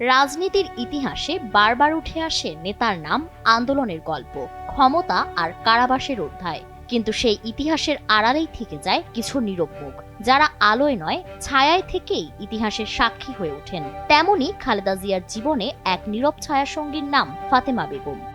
রাজনীতির ইতিহাসে বারবার উঠে আসে নেতার নাম আন্দোলনের গল্প, ক্ষমতা আর কারাবাসের অধ্যায়। কিন্তু সেই ইতিহাসের আড়ালেই থেকে যায় কিছু নীরব মুখ, যারা আলোয় নয়, ছায়ায় থেকেই ইতিহাসের সাক্ষী হয়ে ওঠেন। তেমনি খালেদা জিয়ার জীবনে এক নীরব ছায়াসঙ্গীর নাম ফাতেমা বেগম।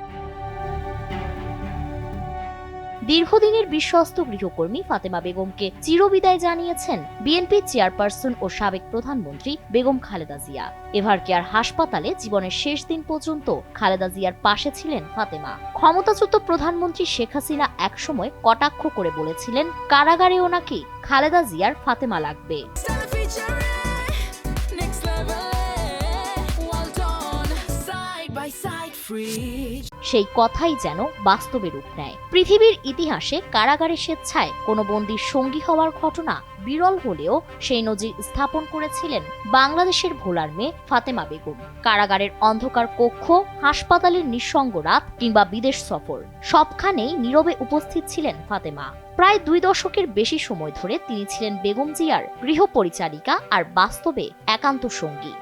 দীর্ঘদিনের বিশ্বস্ত গৃহকর্মী ফাতেমা বেগমকে চিরবিদায় জানিয়েছেন বিএনপির চেয়ারপারসন ও সাবেক প্রধানমন্ত্রী বেগম খালেদা জিয়া। এভার কেয়ার হাসপাতালে জীবনের শেষ দিন পর্যন্ত খালেদা জিয়ার পাশে ছিলেন ফাতেমা। ক্ষমতাচ্যুত প্রধানমন্ত্রী শেখ হাসিনা একসময় কটাক্ষ করে বলেছিলেন কারাগারেও নাকি খালেদা জিয়ার ফাতেমা লাগবে। Free. সেই কথাই যেন বাস্তবে রূপ নেয়। পৃথিবীর ইতিহাসে কারাগারে স্বেচ্ছায় কোনো বন্দির সঙ্গী হওয়ার ঘটনা বিরল হলেও সেই নজির স্থাপন করেছিলেন বাংলাদেশের ভোলার মেয়ে ফাতেমা বেগম। কারাগারের অন্ধকার কক্ষ, হাসপাতালের নিঃসঙ্গ রাত কিংবা বিদেশ সফর, সবখানেই নীরবে উপস্থিত ছিলেন ফাতেমা। প্রায় দুই দশকের বেশি সময় ধরে তিনি ছিলেন বেগম জিয়ার গৃহপরিচারিকা আর বাস্তবে একান্ত সঙ্গী।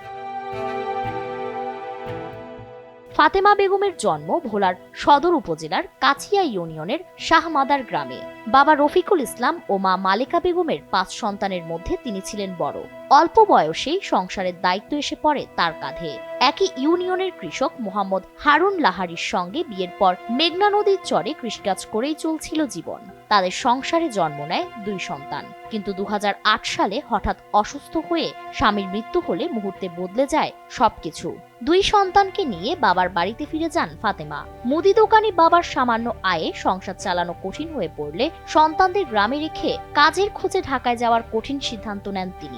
ফাতেমা বেগমের জন্ম ভোলার সদর উপজেলার কাছিয়া ইউনিয়নের শাহমাদার গ্রামে। বাবা রফিকুল ইসলাম ও মা মালেকা বেগমের পাঁচ সন্তানের মধ্যে তিনি ছিলেন বড়। অল্প বয়সেই সংসারের দায়িত্ব এসে পড়ে তার কাঁধে। একই ইউনিয়নের কৃষক মোহাম্মদ হারুন লাহারির সঙ্গে বিয়ের পর মেঘনা নদীর চরে কৃষিকাজ করেই চলছিল জীবন। তাদের সংসারে জন্ম নেয় দুই সন্তান। কিন্তু দু হাজার আট সালে হঠাৎ অসুস্থ হয়ে স্বামীর মৃত্যু হলে মুহূর্তে বদলে যায় সবকিছু। দুই সন্তানকে নিয়ে বাবার বাড়িতে ফিরে যান ফাতেমা। মুদি দোকানি বাবার সামান্য আয়ে সংসার চালানো কঠিন হয়ে পড়লে সন্তানদের গ্রামে রেখে কাজের খোঁজে ঢাকায় যাওয়ার কঠিন সিদ্ধান্ত নেন তিনি।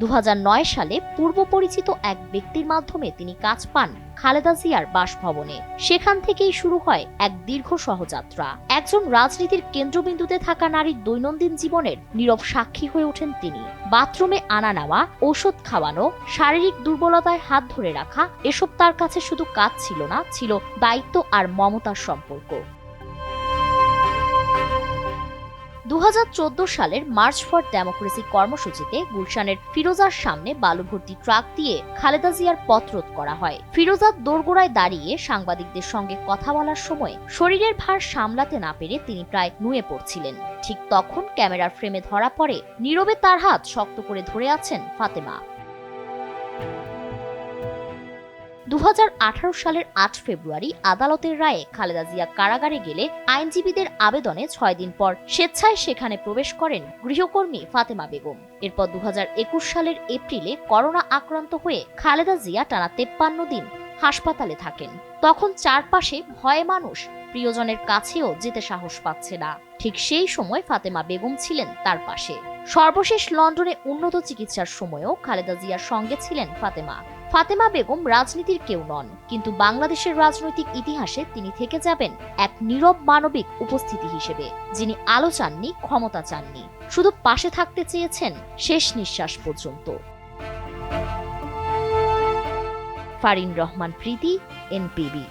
দু হাজার নয় সালে পূর্ব পরিচিত এক ব্যক্তির মাধ্যমে তিনি কাজ পান খালেদা জিয়ার বাসভবনে। সেখান থেকেই শুরু হয় এক দীর্ঘ সহযাত্রা। একজন রাজনীতির কেন্দ্রবিন্দুতে থাকা নারীর দৈনন্দিন জীবনের নীরব সাক্ষী হয়ে ওঠেন তিনি। বাথরুমে আনা নেওয়া, ঔষধ খাওয়ানো, শারীরিক দুর্বলতায় হাত ধরে রাখা, এসব তার কাছে শুধু কাজ ছিল না, ছিল দায়িত্ব আর মমতার সম্পর্ক। দু হাজার চোদ্দ সালের মার্চ ফর ডেমোক্রেসি কর্মসূচিতে গুলশানের ফিরোজার সামনে বালু ভর্তি ট্রাক দিয়ে খালেদা জিয়ার পথরোধ করা হয়। ফিরোজার দোরগোড়ায় দাঁড়িয়ে সাংবাদিকদের সঙ্গে কথা বলার সময় শরীরের ভার সামলাতে না পেরে তিনি প্রায় নুয়ে পড়ছিলেন। ঠিক তখন ক্যামেরার ফ্রেমে ধরা পড়ে, নীরবে তার হাত শক্ত করে ধরে আছেন ফাতেমা। দু হাজার আঠারো সালের আট ফেব্রুয়ারি আদালতের রায়ে খালেদা জিয়া কারাগারে গেলে আইনজীবীদের আবেদনে ছয় দিন পর স্বেচ্ছায় সেখানে প্রবেশ করেন গৃহকর্মী ফাতেমা বেগম। এরপর দু হাজার একুশ সালের এপ্রিলে করোনা আক্রান্ত হয়ে খালেদা জিয়া টানা তেপ্পান্ন দিন হাসপাতালে থাকেন। তখন চারপাশে ভয়ে মানুষ প্রিয়জনের কাছেও যেতে সাহস পাচ্ছে না। ঠিক সেই সময় ফাতেমা বেগম ছিলেন তার পাশে। সর্বশেষ লন্ডনে উন্নত চিকিৎসার সময়ও খালেদা জিয়ার সঙ্গে ছিলেন ফাতেমা। ফাতেমা বেগম রাজনীতির কেউ নন, কিন্তু বাংলাদেশের রাজনৈতিক ইতিহাসে তিনি থেকে যাবেন এক নীরব মানবিক উপস্থিতি হিসেবে, যিনি আলো চাননি, ক্ষমতা চাননি। শুধু পাশে থাকতে চেয়েছেন শেষ নিঃশ্বাস পর্যন্ত। ফারিন রহমান, প্রীতি, এনপিবি।